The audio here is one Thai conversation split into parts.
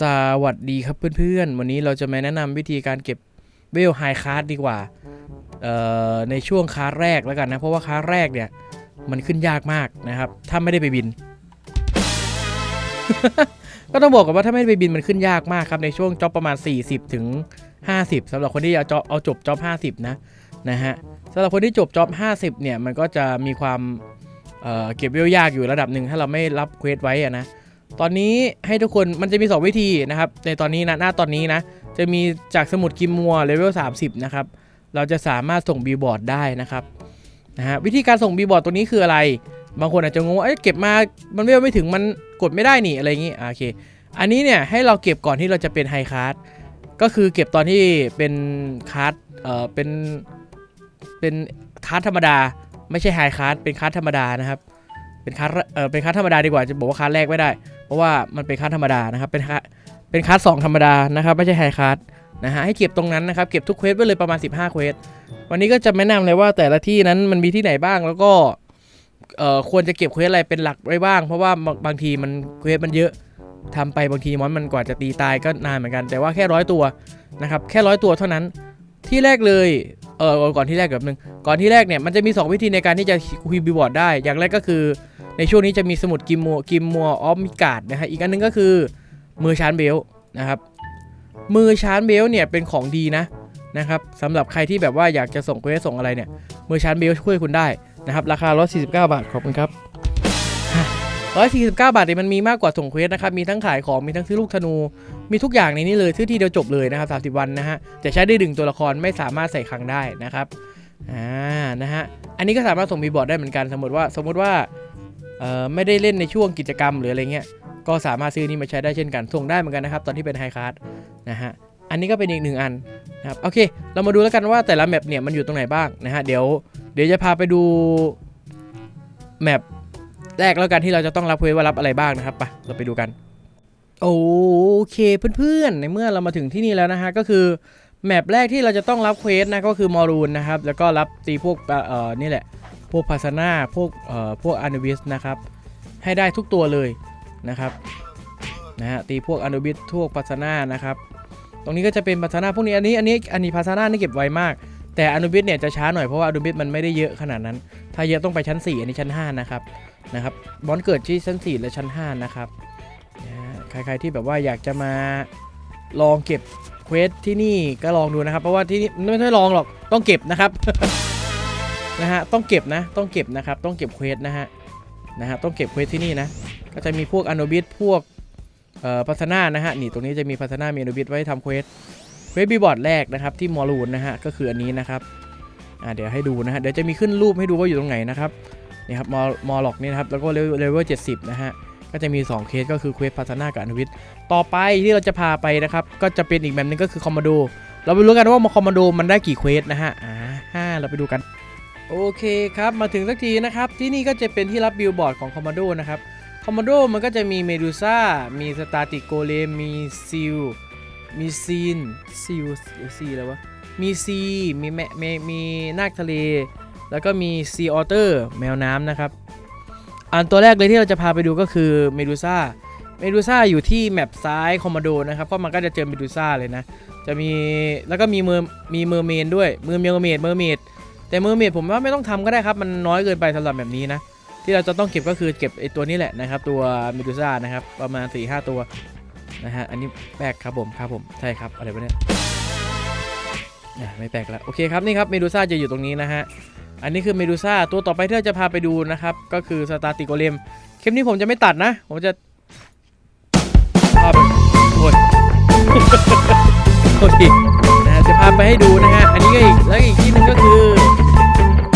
สวัสดีครับเพื่อนๆ วันนี้เราจะมาแนะนำวิธีการเก็บเวลไฮคาร์ดดีกว่าในช่วงคาร์แรกแล้วกันนะ เพราะว่าคาร์แรกเนี่ย มันขึ้นยากมากนะครับ ถ้าไม่ได้ไปบิน ก็ต้องบอกกันว่าถ้าไม่ได้ไปบินมันขึ้นยากมากครับ ในช่วงจ็อบประมาณ 40 ถึง 50สำหรับคนที่เอาจ็อบเอาจบจ็อบ50 นะนะฮะสำหรับคนที่จบจ็อบ50 เนี่ยมันก็จะมีความเเก็บเวลยากอยู่ระดับหนึ่งถ้าเราไม่รับเควสไว้อะนะ ตอนนี้ให้ทุกคนมันจะมี 2 วิธีนะครับ ในตอนนี้นะหน้าตอนนี้นะ จะมีจากสมุดกิมมัวเลเวล30 นะครับ เราจะสามารถส่งบีบอร์ดได้นะครับนะฮะวิธีการส่งบีบอร์ดตัวนี้คืออะไร บางคนอาจจะงงว่าเอ้ยเก็บมามันเวลไม่ถึงมันกดไม่ได้นี่อะไรอย่างงี้โอเค อันนี้เนี่ยให้เราเก็บก่อนที่เราจะเป็นไฮคาร์ดก็คือเก็บตอนที่เป็นคาร์ดเอ่อเป็นเป็นคาร์ดธรรมดา ไม่ใช่ไฮคาร์ดเป็นคาร์ดธรรมดานะครับเป็นคาร์ดเอ่อเป็นคาร์ดธรรมดาดีกว่าจะบอกว่าคาร์ดแรกไม่ได้ ราะว่ามันเป็นคาร์ดธรรมดานะครับ เป็นคาร์ดเป็นคาร์ดสองธรรมดานะครับไม่ใช่ไฮคาร์ดนะฮะให้เก็บตรงนั้นนะครับเก็บทุกเควสไว้เลยประมาณ 15เควสวันนี้ก็จะแนะนำเลยว่าแต่ละที่นั้นมันมีที่ไหนบ้างแล้วก็เอ่อควรจะเก็บเควสอะไรเป็นหลักไว้บ้าง เพราะว่าบางทีมันเควสมันเยอะทำไปบางทีมอนมันกว่าจะตีตายก็นานเหมือนกัน แต่ว่าแค่ร้อยตัวนะครับแค่ร้อยตัวเท่านั้นที่แรกเลย เออก่อนที่แรกแบบนึงก่อนที่แรกเนี่ยมันจะมี 2 วิธีในการที่จะคุยบีบอร์ดได้ อย่างแรกก็คือ ในช่วงนี้จะมีสมุดกิมมัวกิมมัวออฟมิกาดนะฮะอีกอันหนึงก็คือมือชานเบลนะครับมือชานเบลเนี่ยเป็นของดีนะนะครับสำหรับใครที่แบบว่าอยากจะส่งเควสส่งอะไรเนี่ยมือชานเบลช่วยคุณได้นะครับราคา149 บาทขอบคุณครับ 149 บาทเนี่ยมันมีมากกว่าส่งเควสนะครับ มีทั้งขายของ มีทั้งซื้อลูกธนู มีทุกอย่างในนี้เลย ซื้อทีเดียวจบเลยนะครับ30 วันนะฮะแต่ใช้ได้ดึงตัวละครไม่สามารถใส่คลังได้นะครับ อ่า นะฮะ อันนี้ก็สามารถส่งบีบอร์ดได้เหมือนกัน สมมติว่าสมมติว่า เอ่อ ไม่ได้เล่นในช่วงกิจกรรมหรืออะไรเงี้ย ก็สามารถซื้อนี้มาใช้ได้เช่นกัน ส่งได้เหมือนกันนะครับ ตอนที่เป็นไฮคาร์ดนะฮะ อันนี้ก็เป็นอีกหนึ่งอันนะครับ โอเค เรามาดูแล้วกันว่าแต่ละแมปเนี่ยมันอยู่ตรงไหนบ้างนะฮะ เดี๋ยว เดี๋ยวจะพาไปดูแมป แรกแล้วกันที่เราจะต้องรับเควสว่ารับอะไรบ้างนะครับไปเราไปดูกัน โอเคเพื่อนๆ ในเมื่อเรามาถึงที่นี่แล้วนะฮะก็คือแมปแรกที่เราจะต้องรับเควสนะก็คือมอรูนนะครับแล้วก็รับตีพวกเอ่อนี่แหละ พวกพาสนาพวกเอ่อพวกอนูบิสนะครับให้ได้ทุกตัวเลยนะครับนะฮะตีพวกอนูบิสพวกพาสนานะครับตรงนี้ก็จะเป็นพาสนาพวกนี้อันนี้อันนี้อันนี้พาสนานี่เก็บไวมาก แต่อนูบิสเนี่ยจะช้าหน่อยเพราะว่าอนูบิสมันไม่ได้เยอะขนาดนั้น ถ้าเยอะต้องไปชั้น 4 อันนี้ชั้น 5 นะครับ นะครับบอลเกิดที่ชั้น 4 และชั้น 5 นะครับใครๆที่แบบว่าอยากจะมาลองเก็บเควสที่นี่ก็ลองดูนะครับ เพราะว่าที่นี่ไม่ใช่ลองหรอกต้องเก็บนะครับนะฮะต้องเก็บนะต้องเก็บนะครับต้องเก็บเควสนะฮะนะฮะต้องเก็บเควสที่นี่นะก็จะมีพวกอ n นบิสพวกเอ่อพัฒนานะฮะนี่ตรงนี้จะมีพัฒนามีอ n นบิสไว้ทำเควสเควสบีบอร์ดแรกนะครับที่มอลูนนะฮะก็คืออันนี้นะครับอ่าเดี๋ยวให้ดูนะฮะเดี๋ยวจะมีขึ้นรูปให้ดูว่าอยู่ตรงไหนนะครับ นี่ครับมอมอล็อกนี่นะครับแล้วก็เลเวลเจ็ดสิบนะฮะก็จะมี 2 เคสก็คือเควสพัฒนากับอ n นบิสต่อไปที่เราจะพาไปนะครับก็จะเป็นอีกแบบหนึงก็คือคอมมานโดเราไปรู้กันว่าคอมมานโดมันได้กี่เควสนะฮะอ่าห้าเราไปดูกันโอเคครับมาถึงสักทีนะครับที่นี่ก็จะเป็นที่รับบิลบอร์ดของคอมมานโดนะครับคอมมานโดมันก็จะมีเมดูซ่ามีสตาติโกเลมมีซิลมีซีนซิลซีอะไรวะมีซีมีแมมีมีนาคทะเล แล้วก็มีซีออเตอร์แมวน้ำนะครับ อันตัวแรกเลยที่เราจะพาไปดูก็คือเมดูซ่าเมดูซ่าอยู่ที่แมปซ้ายคอมมานโดนะครับเพราะมันก็จะเจอเมดูซ่าเลยนะ จะมีแล้วก็มีเมอร์มีเมอร์เมนด้วยเมอร์เมลเมดเมอร์เมดแต่เมอร์เมดผมว่าไม่ต้องทำก็ได้ครับ มันน้อยเกินไปสำหรับแบบนี้นะ ที่เราจะต้องเก็บก็คือเก็บไอตัวนี้แหละนะครับ ตัวเมดูซ่านะครับ ประมาณ4ี่ห้าตัวนะฮะอันนี้แปลกครับผมครับผมใช่ครับอะไรวะเนี่ยอ่ไม่แปลกแล้วโอเคครับนี่ครับเมดูซ่าจะอยู่ตรงนี้นะฮะ อันนี้คือเมดูซ่าตัวต่อไปที่เราจะพาไปดูนะครับ ก็คือสตาติโกเลมคลิปนี้ผมจะไม่ตัดนะ ผมจะพาไปโอ้ยโอเคนะจะพาไปให้ดูนะฮะ อันนี้ก็อีกแล้วอีกที่หนึงก็คือ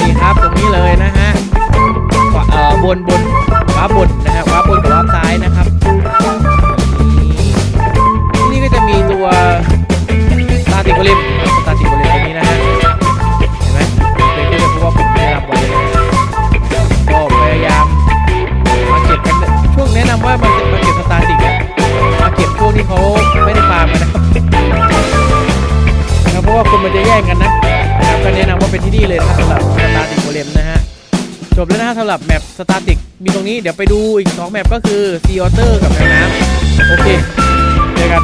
นี่ครับตรงนี้เลยนะฮะขวาเอ่อบนบนขวาบนนะฮะว้าบนกับว้าซ้ายนะครับนี่ที่นี่ก็จะมีตัวตาติโกเลมต ว่ามาเก็บมาเก็บสตาร์ติกอะมาเก็บพวกที่เขาไม่ได้ฟาร์มกันนะครับนะครับเพราะว่าคนมันจะแย่งกันนะนะครับก็แนะนำว่าเป็นที่นี่เลยนะครับสำหรับสตาร์ติกโกเลมนะฮะจบแล้วนะสำหรับแมปสตาร์ติกมีตรงนี้เดี๋ยวไปดูอีก2แมปก็คือซีออเตอร์กับแมวน้ำโอเคเจอกัน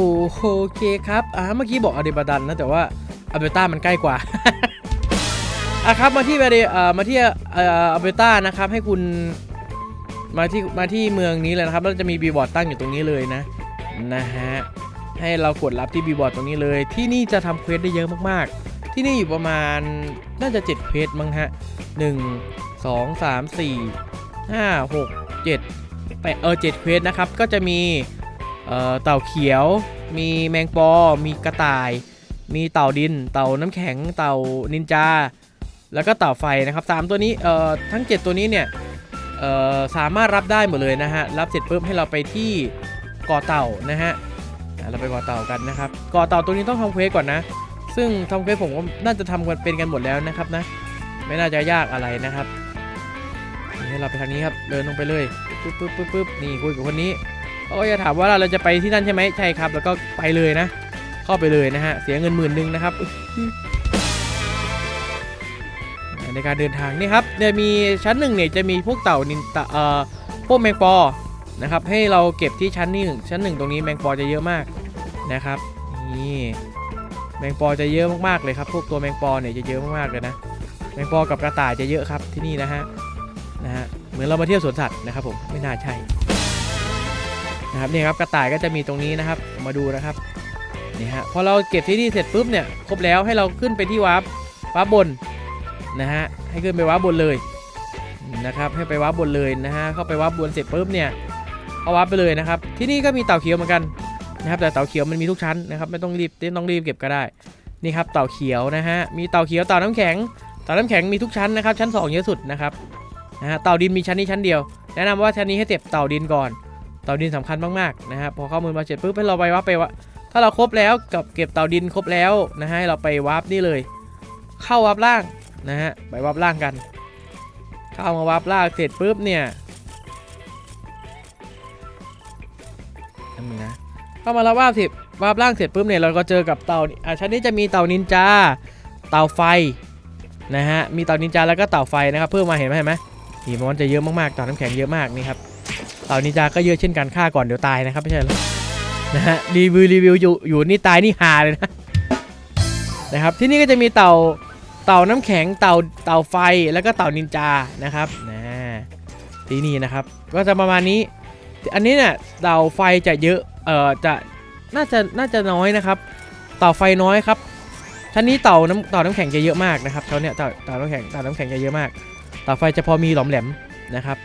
โอเคครับอ่าเมื่อกี้บอกอเดบาดันนะแต่ว่าอเบต้ามันใกล้กว่าอะครับมาที่เบเดเอ่อมาที่เอ่อเบต้านะครับให้คุณมาที่มาที่เมืองนี้เลยนะครับแล้วจะมีบีบอร์ดตั้งอยู่ตรงนี้เลยนะนะฮะให้เรากดรับที่บีบอร์ดตรงนี้เลย ที่นี่จะทำเควสได้เยอะมากๆ ที่นี่อยู่ประมาณน่าจะ7เควสมั้งฮะ1 2 3 4 5 6 7แปดเออเจ็ดเควสนะครับก็จะมี เต่าเขียว มีแมงปอ มีกระต่าย มีเต่าดิน เต่าน้ำแข็ง เต่านินจา แล้วก็เต่าไฟนะครับสามตัวนี้ทั้ง 7 ตัวนี้เนี่ยสามารถรับได้หมดเลยนะฮะ รับเสร็จปุ๊บให้เราไปที่กาะเต่านะฮะ เราไปกาะเต่ากันนะครับกาะเต่าตัวนี้ต้องทำเควสก่อนนะ ซึ่งทำเควสผมก็น่าจะทำกันเป็นกันหมดแล้วนะครับนะ ไม่น่าจะยากอะไรนะครับนี่เราไปทางนี้ครับ เดินลงไปเลย ปึ๊บปึ๊บปึ๊บปึ๊บนี่คุยกับคนนี้ เขาก็จะถามว่าเราจะไปที่นั่นใช่ไหมใช่ครับ แล้วก็ไปเลยนะ เข้าไปเลยนะฮะ เสียเงินหมื่นหนึ่งนะครับ ในการเดินทางนี่ครับเนี่ยมีชั้นหนึ่งเนี่ยจะมีพวกเต่านินตะเอ่อพวกแมงปอนะครับให้เราเก็บที่ชั้นนี้หนึ่งชั้นหนึ่งตรงนี้แมงปอจะเยอะมากนะครับนี่แมงปอจะเยอะมากๆเลยครับ พวกตัวแมงปอเนี่ยจะเยอะมากๆเลยนะแมงปอกับกระต่ายจะเยอะครับที่นี่นะฮะนะฮะเหมือนเรามาเที่ยวสวนสัตว์นะครับผมไม่น่าใช่ นะครับนี่ครับกระต่ายก็จะมีตรงนี้นะครับมาดูนะครับนี่ฮะพอเราเก็บที่นี่เสร็จปุ๊บเนี่ยครบแล้วให้เราขึ้นไปที่วาร์ปวาร์ปบนนะฮะให้ขึ้นไปว้าร์ปบนเลยนะครับให้ไปว้าร์ปบนเลยนะฮะเข้าไปว้าร์ปบนเสร็จปุ๊บเนี่ยเอาว้าร์ปไปเลยนะครับ ที่นี่ก็มีเต่าเขียวเหมือนกันนะครับแต่เต่าเขียวมันมีทุกชั้นนะครับไม่ต้องรีบไม่ต้องรีบเก็บก็ได้นี่ครับเต่าเขียวนะฮะมีเต่าเขียวเต่าน้ำแข็งเต่าน้ำแข็งมีทุกชั้นนะครับชั้น 2 เยอะสุดนะครับนะฮะเต่าดินมีชั้นนี้ชั้นเดียว แนะนำว่าชั้นนี้ให้เก็บเต่าดินก่อน เต่าดินสำคัญมากๆนะฮะพอเข้ามือมาเสร็จปุ๊บให้เราไปวับไปวะถ้าเราครบแล้วกับเก็บเต่าดินครบแล้วนะฮะเราไปวับนี่เลย เข้าวับล่างนะฮะไปวับล่างกัน เข้ามาวับล่างเสร็จปุ๊บเนี่ยอันนึงนะเข้ามาแล้ววับสิวับล่างเสร็จปุ๊บเนี่ยเราก็เจอกับเต่าอ่าชั้นนี้จะมีเต่านินจาเต่าไฟนะฮะมีเต่านินจาแล้วก็เต่าไฟนะครับเพิ่มมาเห็นไหมเห็นไหมนี่มันจะเยอะมากๆเต่าน้ำแข็งเยอะมากนี่ครับ เต่านินจาก็เยอะเช่นกันฆ่าก่อนเดี๋ยวตายนะครับไม่ใช่หรอนะฮะรีวิวรีวิวอยู่อยู่นี่ตายนี่ฮาเลยนะนะครับที่นี่ก็จะมีเต่าเต่าน้ำแข็งเต่าเต่าไฟแล้วก็เต่านินจานะครับนะที่นี่นะครับ ก็จะประมาณนี้ อันนี้เนี่ยเต่าไฟจะเยอะเอ่อจะน่าจะน่าจะน้อยนะครับ เต่าไฟน้อยครับชั้นนี้เต่าน้ำเต่าน้ำแข็งจะเยอะมากนะครับเขาเนี่ยเต่าเต่าน้ำแข็งเต่าน้ำแข็งจะเยอะมาก เต่าไฟจะพอมีหลอมแหลมนะครับ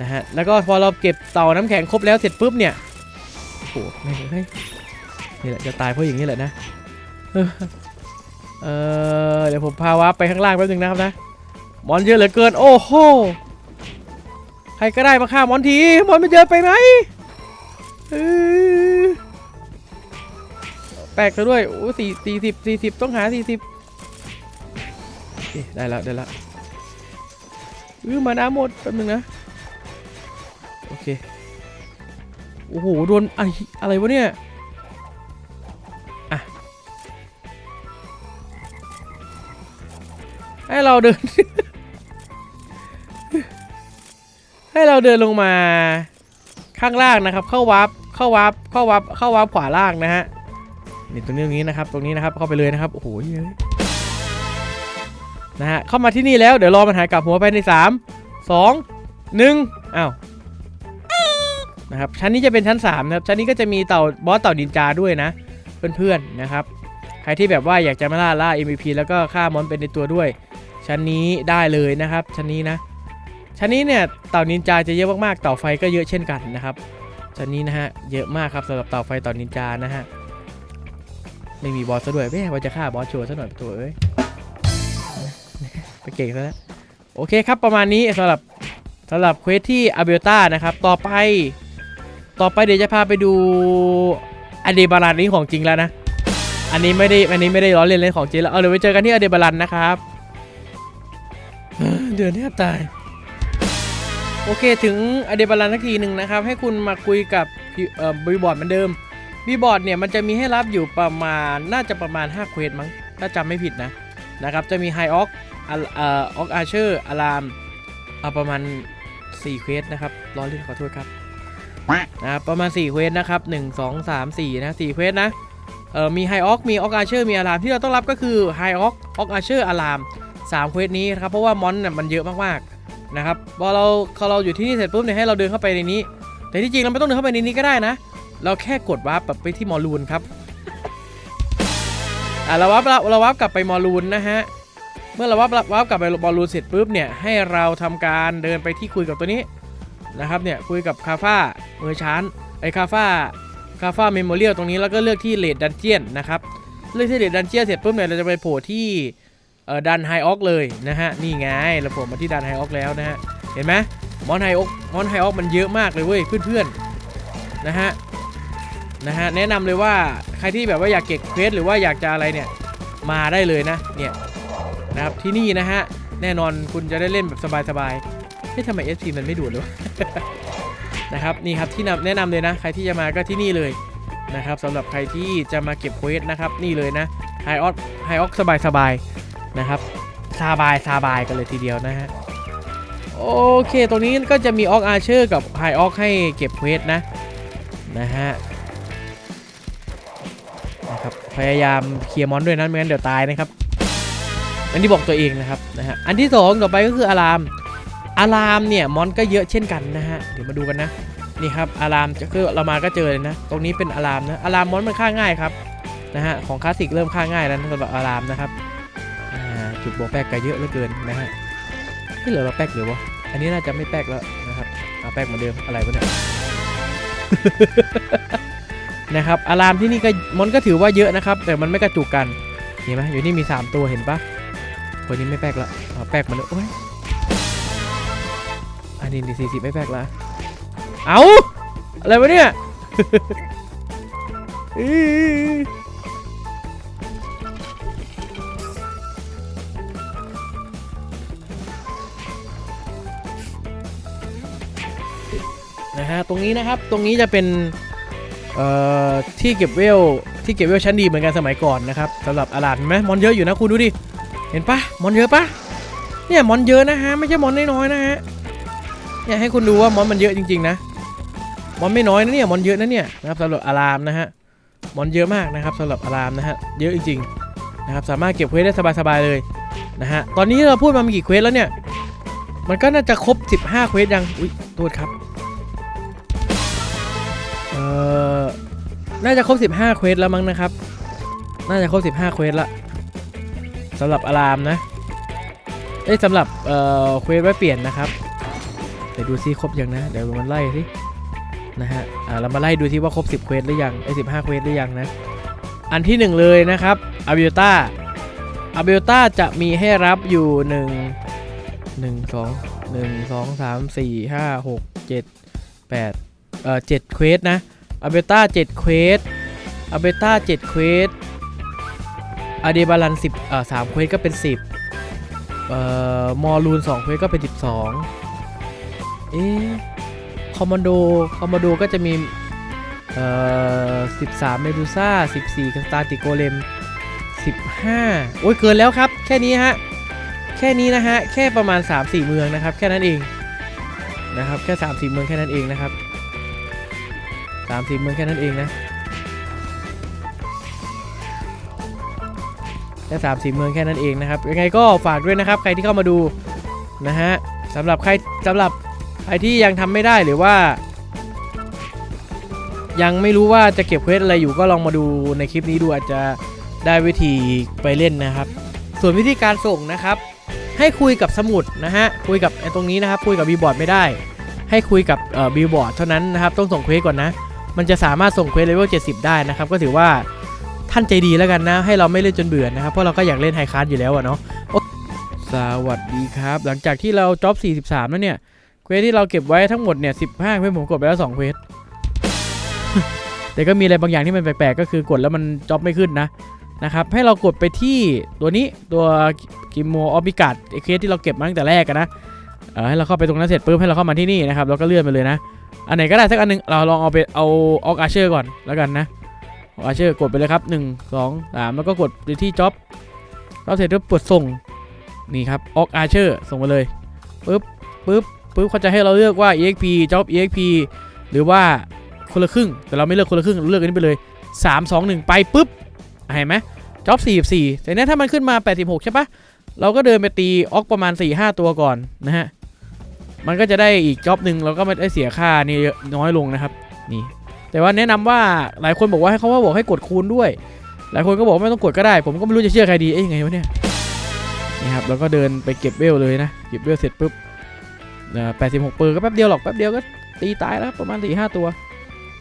นะฮะ แล้วก็พอเราเก็บเต่าน้ำแข็งครบแล้วเสร็จปุ๊บเนี่ยโอ้โหไม่เฮ้ยนี่แหละจะตายเพราะอย่างนี้แหละนะ เออเดี๋ยวผมพาวับไปข้างล่างแป๊บนึงนะครับนะ มอนเยอะเหลือเกิน โอ้โห ใครก็ได้มาฆ่ามอนที มอนมันเยอะไปไหมแปลกซะด้วย โอ้สี่สี่สิบสี่สิบต้องหาสี่สิบได้แล้วได้แล้วอือมาน้ำหมดแป๊บนึงนะ โอเค โอ้โห โดนไออะไรวะเนี่ยอะให้เราเดิน ให้เราเดินลงมาข้างล่างนะครับ เข้าวับเข้าวับเข้าวับเข้าวับขวาล่างนะฮะนี่ตรงนี้ตรงนี้นะครับ ตรงนี้นะครับเข้าไปเลยนะครับ โอ้โหเยอะนะฮะเข้ามาที่นี่แล้วเดี๋ยวรอมันหายกลับหัวไปในสามสองหนึ่งอ้าว นะครับชั้นนี้จะเป็นชั้น3นะครับชั้นนี้ก็จะมีเต่าบอสเต่าดินจาด้วยนะ เพื่อนๆนะครับใครที่แบบว่าอยากจะมาล่าล่า MVP แล้วก็ฆ่ามอนเป็นในตัวด้วย ชั้นนี้ได้เลยนะครับ ชั้นนี้นะ ชั้นนี้เนี่ยเต่านินจาจะเยอะมากๆเต่าไฟก็เยอะเช่นกันนะครับ ชั้นนี้นะฮะเยอะมากครับสำหรับเต่าไฟเต่านินจานะฮะไม่มีบอสซะด้วยแม่ว่าจะฆ่าบอสโชว์ซะหน่อยตัวเอ้ยไปเก่งซะแล้วโอเคครับประมาณนี้สำหรับสำหรับเควสที่อาเบลตานะครับ ต่อไป ต่อไปเดี๋ยวจะพาไปดูอเดบารันนี้ของจริงแล้วนะ อันนี้ไม่ได้ อันนี้ไม่ได้ล้อเล่นเล่นของจริงแล้ว เอาเดี๋ยวไปเจอกันที่อเดบารันนะครับ เดือนแทบตาย โอเคถึงอเดบารันทักทีหนึ่งนะครับ ให้คุณมาคุยกับเอ่อบีบอร์ดเหมือนเดิมบีบอร์ดเนี่ยมันจะมีให้รับอยู่ประมาณน่าจะประมาณ5เควสมั้ง ถ้าจำไม่ผิดนะนะครับ จะมีไฮออกเอ่อออกอาร์เชอร์อารามเอาประมาณ4เควสนะครับล้อเล่นขอโทษครับ นะครับประมาณ4เควสนะครับ1 2 3 4นะ4เควสนะเออมีไฮออกมีออกอาเชอร์มีอารามที่เราต้องรับก็คือไฮออกออกอาเชอร์อาราม3เควสนี้นะครับเพราะว่ามอนเนี่ยมันเยอะมากๆนะครับพอเราพอเราอยู่ที่นี่เสร็จปุ๊บเนี่ยให้เราเดินเข้าไปในนี้ แต่ที่จริงเราไม่ต้องเดินเข้าไปในนี้ก็ได้นะ เราแค่กดวาร์ปแบบไปที่มอลูนครับอะเราวาร์ปเราเราวาร์ปกลับไปมอลูนนะฮะเมื่อเราวาร์ปวาร์ปกลับไปมอลูนเสร็จปุ๊บเนี่ยให้เราทำการเดินไปที่คุยกับตัวนี้ นะครับเนี่ยคุยกับคาฟ้าเมอร์ชานไอคาฟ้าคาฟ้าเมมโมเรียลตรงนี้แล้วก็เลือกที่เลดดันเจียนนะครับเลือกที่เลดดันเจียนเสร็จปุ๊บเนี่ยเราจะไปโผล่ที่เอ่อดันไฮออกเลยนะฮะนี่ไงเราโผล่มาที่ดันไฮออกแล้วนะฮะเห็นไหมมอนไฮออกมอนไฮออกมันเยอะมากเลยเว้ยเพื่อนๆนะฮะนะฮะแนะนำเลยว่าใครที่แบบว่าอยากเก็บเควสหรือว่าอยากจะอะไรเนี่ยมาได้เลยนะเนี่ยนะครับที่นี่นะฮะแน่นอนคุณจะได้เล่นแบบสบายๆ ฮ้ยทำไม FC มันไม่ดูดเลยวะนะครับนี่ครับที่แนะนำเลยนะ ใครที่จะมาก็ที่นี่เลยนะครับสำหรับใครที่จะมาเก็บเควสนะครับนี่เลยนะไฮออกไฮออกสบายสบายๆนะครับสบายสบายกันเลยทีเดียวนะฮะโอเค ตรงนี้ก็จะมีออกอาเชอร์กับไฮออกให้เก็บเควสนะนะฮะนะครับพยายามเคลียร์มอนด้วยนะไม่งั้นเดี๋ยวตายนะครับอันที่บอกตัวเองนะครับนะฮะอันที่สองต่อไปก็คืออาราม อารามเนี่ยมอนก็เยอะเช่นกันนะฮะเดี๋ยวมาดูกันนะนี่ครับอารามจะคือเรามาก็เจอเลยนะ ตรงนี้เป็นอารามนะอารามมอนมันฆ่าง่ายครับนะฮะของคลาสสิกเริ่มฆ่าง่ายแล้วนะสำหรับอารามนะครับจุดบวกแป๊กก็เยอะเหลือเกินนะฮะที่เหลือเราแป๊กหรือวะอันนี้น่าจะไม่แป๊กแล้วนะครับเอาแป๊กเหมือนเดิมอะไรวะเนี่ยนะครับอารามที่นี่ก็มอนก็ถือว่าเยอะนะครับ แต่มันไม่กระจุกกันเห็นไหมอยู่นี่มี 3 ตัวเห็นปะคนนี้ไม่แป๊กแล้วเอาแป๊กมาเลยโอ้ย นนี้ดีสี่สิบไม่แปลกละ เอาอะไรวะเนี่ยนะฮะตรงนี้นะครับตรงนี้จะเป็นเอ่อที่เก็บเวลที่เก็บเวลชั้นดีเหมือนกันสมัยก่อนนะครับสำหรับอาลาดไหมมอนเยอะอยู่นะคุณดูดิ เห็นปะมอนเยอะปะเนี่ยมอนเยอะนะฮะ ไม่ใช่มอนน้อยๆนะฮะ เนี่ยให้คุณดูว่ามอนมันเยอะจริงๆนะมอนไม่น้อยนะเนี่ยมอนเยอะนะเนี่ยนะครับสำหรับอารามนะฮะมอนเยอะมากนะครับสำหรับอารามนะฮะเยอะจริงๆนะครับสามารถเก็บเควสได้สบายๆเลยนะฮะตอนนี้เราพูดมามีกี่เควสแล้วเนี่ยมันก็น่าจะครบ 15 เควสยังอุ้ยโทษครับเอ่อน่าจะครบ 15 เควสแล้วมั้งนะครับ น่าจะครบ 15 เควสละสำหรับอารามนะเอ้ยสำหรับเอ่อเควสไว้เปลี่ยนนะครับ ดี๋ยวดูซิครบยังนะ เดี๋ยวมันไล่สินะฮะอ่าเรามาไล่ดูซิว่าครบ 10เควสหรือยังไอ้สิบห้าเควสหรือยังนะ อันที่หนึ่งเลยนะครับอาบิ l ต้าอาบิ l ต้าจะมีให้รับอยู่ 1 1 2 1 2 3 4 5 6 7 8เอ่อ7เควสนะอาบิ l ต้า7เควสอาบิ l ต้า7เควสอเดบาลัน10เอ่อ3เควสก็เป็น 10เอ่อมอลูน2เควสก็เป็น 12 เอ๊คอมมานโด คอมมานโดก็จะมี เอ่อ13เมดูซ่า14กัสตาติโกเลม15โอ้ยเกินแล้วครับ แค่นี้ฮะ แค่นี้นะฮะ แค่ประมาณ 3-4 เมืองนะครับ แค่นั้นเอง นะครับ แค่ 3-4 เมืองแค่นั้นเองนะครับ3-4 เมืองแค่นั้นเองนะ แค่3-4 เมืองแค่นั้นเองนะครับ ยังไงก็ฝากด้วยนะครับ ใครที่เข้ามาดูนะฮะสำหรับใครสำหรับ รที่ยังทำไม่ได้หรือว่า ยังไม่รู้ว่าจะเก็บเควสอะไรอยู่ก็ลองมาดูในคลิปนี้ดูอาจจะได้วิธีไปเล่นนะครับ ส่วนวิธีการส่งนะครับ ให้คุยกับสมุดนะฮะคุยกับไอ้ตรงนี้นะครับคุยกับบีบอร์ดไม่ได้ ให้คุยกับบีบอร์ดเท่านั้นนะครับต้องส่งเควสก่อนนะ มันจะสามารถส่งเควสเลเวล70 ได้นะครับ ก็ถือว่าท่านใจดีแล้วกันนะ ให้เราไม่เล่นจนเบื่อนะครับเพราะเราก็อยากเล่นไฮคาร์ดอยู่แล้วอะเนาะโอ๊ะสวัสดีครับ หลังจากที่เราจ็อบ 43 แล้วเนี่ย เควสที่เราเก็บไว้ทั้งหมดเนี่ย15เควสผมกดไปแล้ว2เควสแต่ก็มีอะไรบางอย่างที่มันแปลกๆก็คือกดแล้วมันจ็อบไม่ขึ้นนะนะครับให้เรากดไปที่ตัวนี้ตัวกิโมออบิกาดเควสที่เราเก็บมาตั้งแต่แรกกันนะเออให้เราเข้าไปตรงนั้นเสร็จปุ๊บให้เราเข้ามาที่นี่นะครับแล้วก็เลื่อนไปเลยนะ อันไหนก็ได้สักอันหนึงเราลองเอาไปเอาออกอาเชอร์ก่อนแล้วกันนะออกอาเชอร์กดไปเลยครับ1 2 3แล้วก็กดไปที่จ็อบเราเสร็จปุ๊บกดส่งนี่ครับออกอาเชอร์ส่งมาเลยปุ๊บปุ๊บ ปุ๊บเขาจะให้เราเลือกว่า exp job exp หรือว่าคนละครึ่ง แต่เราไม่เลือกคนละครึ่งเราเลือกอันนี้ไปเลย 3 2 1 ไปปุ๊บเห็นไหมจ็อบ44แต่เนี้ยถ้ามันขึ้นมา 86 ใช่ปะเราก็เดินไปตีออกประมาณ 4-5 ตัวก่อนนะฮะ มันก็จะได้อีกจ็อบหนึ่งเราก็ไม่ได้เสียค่านี่น้อยลงนะครับ นี่ แต่ว่าแนะนำว่าหลายคนบอกว่าให้เขาว่าบอกให้กดคูณด้วย หลายคนก็บอกไม่ต้องกดก็ได้ ผมก็ไม่รู้จะเชื่อใครดี เอ๊ยยังไงวะเนี่ย นี่ครับ แล้วก็เดินไปเก็บเวลเลยนะ เก็บเวลเสร็จปุ๊บ แปดสิบหกเปอร์ก็แป๊บเดียวหรอกแป๊บเดียวก็ตีตายแล้วประมาณสี่ห้าตัว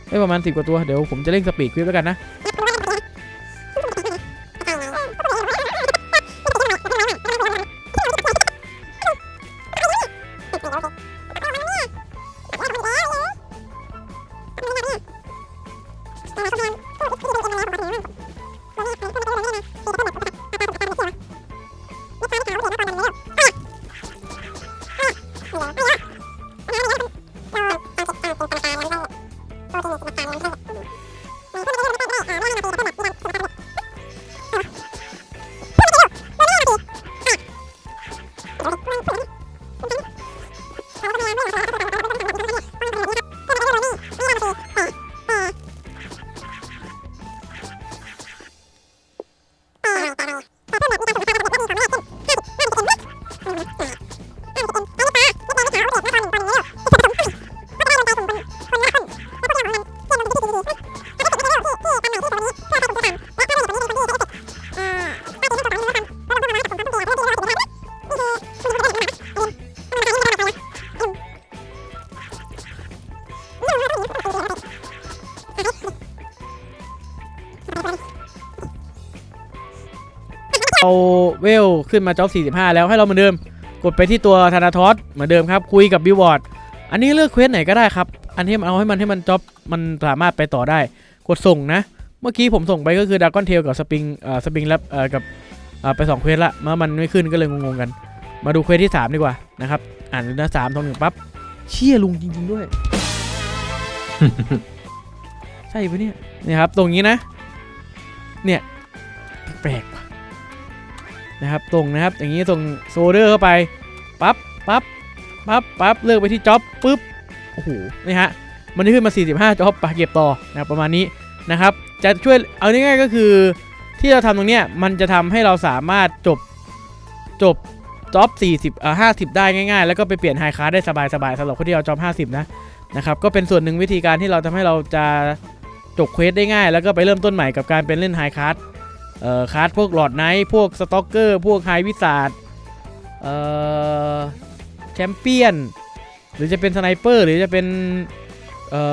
ไม่ประมาณสิบกว่าตัว เดี๋ยวผมจะเร่งสปีดคลิปแล้วกันนะ เอาเวลขึ้นมาจ็อบ45 แล้วให้เราเหมือนเดิม กดไปที่ตัวธนาทอสเหมือนเดิมครับ คุยกับบิวอร์ดอันนี้เลือกเควสไหนก็ได้ครับ อันที่เอาให้มันให้มันจ็อบมันสามารถไปต่อได้ กดส่งนะ เมื่อกี้ผมส่งไปก็คือดากอนเทลกับสปริงเอ่อสปริงแลบเอ่อกับเอ่อไปสองเควสละเมื่อมันไม่ขึ้นก็เลยงงๆกัน มาดูเควสที่ 3 ดีกว่านะครับ อ่านนะสามสองหนึ่งปั๊บเชี่ยลุงจริง ๆด้วย ใช่ปะเนี่ยนี่ครับ ตรงนี้นะ เนี่ย แปลกว่ะ นะครับตรงนะครับอย่างนี้ส่งโซเดอร์เข้าไปปั๊บปั๊บปั๊บปั๊บเลือกไปที่จ็อบปุ๊บโอ้โหนี่ฮะมันจะขึ้นมา 45จ็อบไปเก็บต่อนะรประมาณนี้นะครับจะช่วยเอาง่ายๆก็คือที่เราทำตรงเนี้ยมันจะทำให้เราสามารถจบจบจ็อบ40อ่อ50 ได้ง่าย ๆ แล้วก็ไปเปลี่ยนไฮคาร์ได้สบายๆสำหรับคนที่เอาจ็อบ50 นะนะครับก็เป็นส่วนหนึ่งวิธีการที่เราทำให้เราจะจบเควสได้ง่าย แล้วก็ไปเริ่มต้นใหม่กับการเป็นเล่นไฮคาร์ด เอ่อคาร์ดพวกหลอดไนท์พวกสต็อกเกอร์พวกไฮวิสาดเอ่อแชมเปี้ยน หรือจะเป็นสไนเปอร์หรือจะเป็นเอ่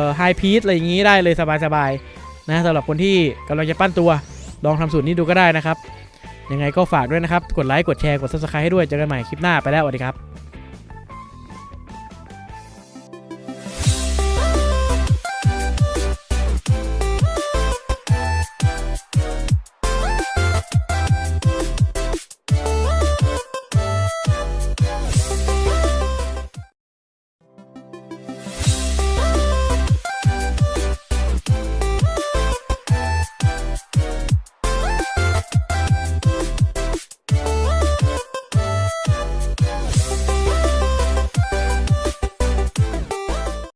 อไฮพีซอะไรอย่างนี้ได้เลยสบายๆนะสำหรับคนที่กำลังจะปั้นตัว ลองทำสูตรนี้ดูก็ได้นะครับ ยังไงก็ฝากด้วยนะครับ กดไลค์ กดแชร์ กด subscribe ให้ด้วย เจอกันใหม่คลิปหน้าไปแล้วสวัสดีครับ